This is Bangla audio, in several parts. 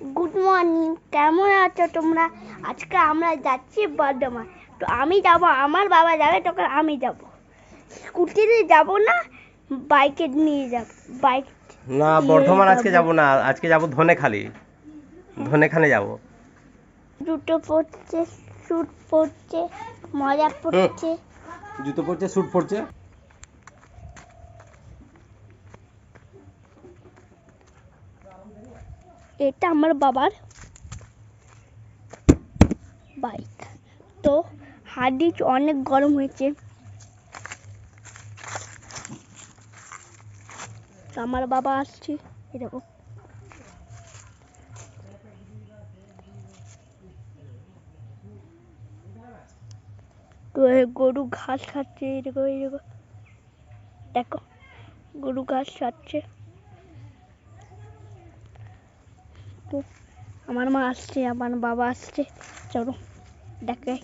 গুড মর্নিং কেমন আছো তোমরা? আজকে আমরা যাচ্ছি বর্ধমান। তো আমি যাব আমার বাবা যাবে তখন আমি যাব। স্কুটিতে যাব না বাইকে নিয়ে যাব বাইক না বর্ধমান আজকে যাব। না আজকে যাব ধনেখালি। ধনেখানে যাব। জুতো পরছে স্যুট পরছে মজা পড়ছে জুতো পরছে স্যুট পরছে। এটা আমার বাবার বাইক তো হাডি অনেক গরম হয়েছে। আমার বাবা আসছে এরকম তো গরু ঘাস খাচ্ছে এরকম এরকম দেখো, গরু ঘাস খাচ্ছে তো আমার মা আসছে আমার বাবা আসছে। চলো দেখে।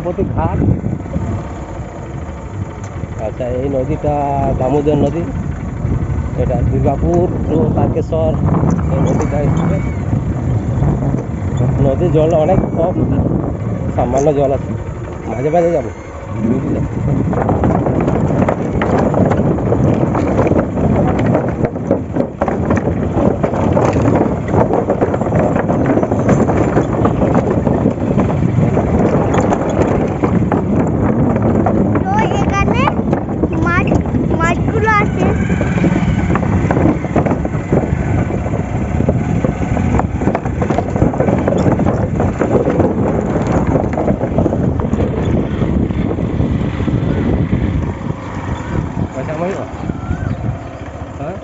অমরাবতী ঘাট। আচ্ছা এই নদীটা দামোদর নদী। এটা দুর্গাপুর টু তারকেশ্বর, এই নদীটা এসছে। নদীর জল অনেক কম, সামান্য জল আছে। মাঝে মাঝে যাব। বুঝলে তো এখানে মাছ মাছগুলো আছে পয়সা মারিব হ্যাঁ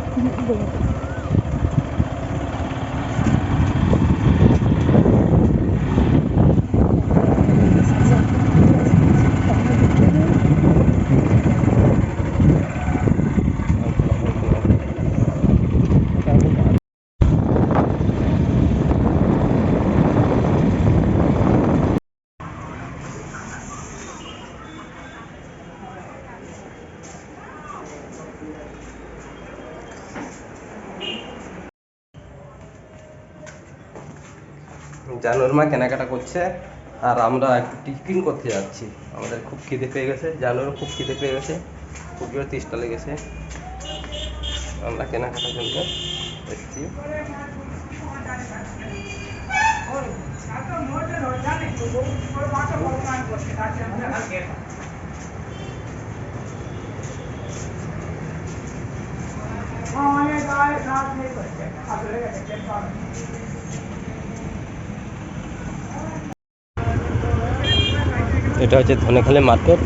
জানুর মা কেনাকাটা করছে, আর আমরা একটু টিফিন করতে যাচ্ছি। আমাদের খুব খিদে পেয়ে গেছে জানুরও খুব খিদে পেয়ে গেছে, খুব জোরে তেষ্টা লেগেছে। আমরা কেনাকাটার জন্য এসেছি এটা হচ্ছে ধনেখালি মার্কেট।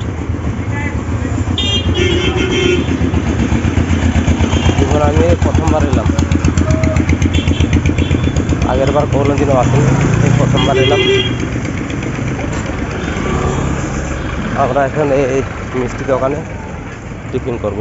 এখন আমি প্রথমবার এলাম। আগের বার কোনোদিনও আসেনি, এই প্রথমবার এলাম। আমরা এখন এই মিষ্টি দোকানে টিফিন করব।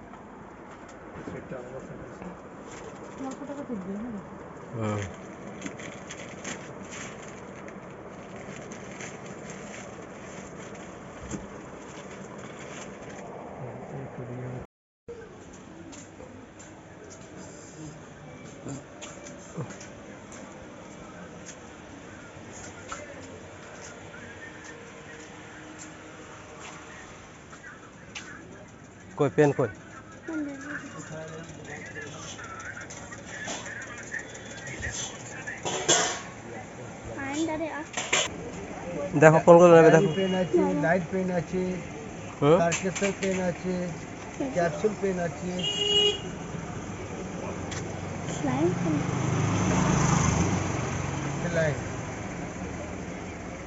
કોઈ પેન કોઈ দেখো কোনগুলো নেবে দেখো পেন আছে লাইট পেন আছে হুম কার্কেসার পেন আছে ক্যাপসুল পেন আছে।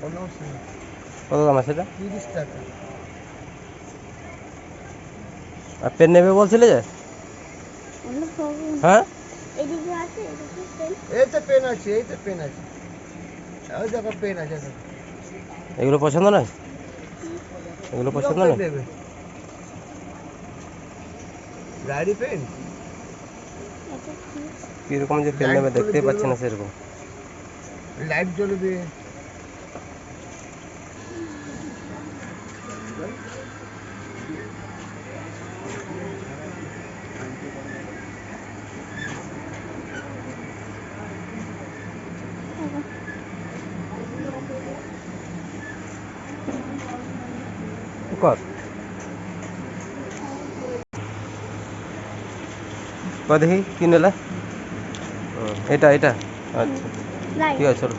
কোনো কত দাম আছে এটা? তিরিশ টাকা। আর পেন নেবে বলছিলে যে? হ্যাঁ? এই তো পেন আছে এই তো পেন আছে ওই দেখো পেন আছে দেখো। এগুলো পছন্দ নয়? এগুলো পছন্দ নয়? কীরকম পেন? যে পেন নেবে দেখতেই পাচ্ছি না সেরকম। লাইট জ্বলবে কর দেখি কি নিলে? এটা এটা। আচ্ছা। ঠিক আছে? চলো।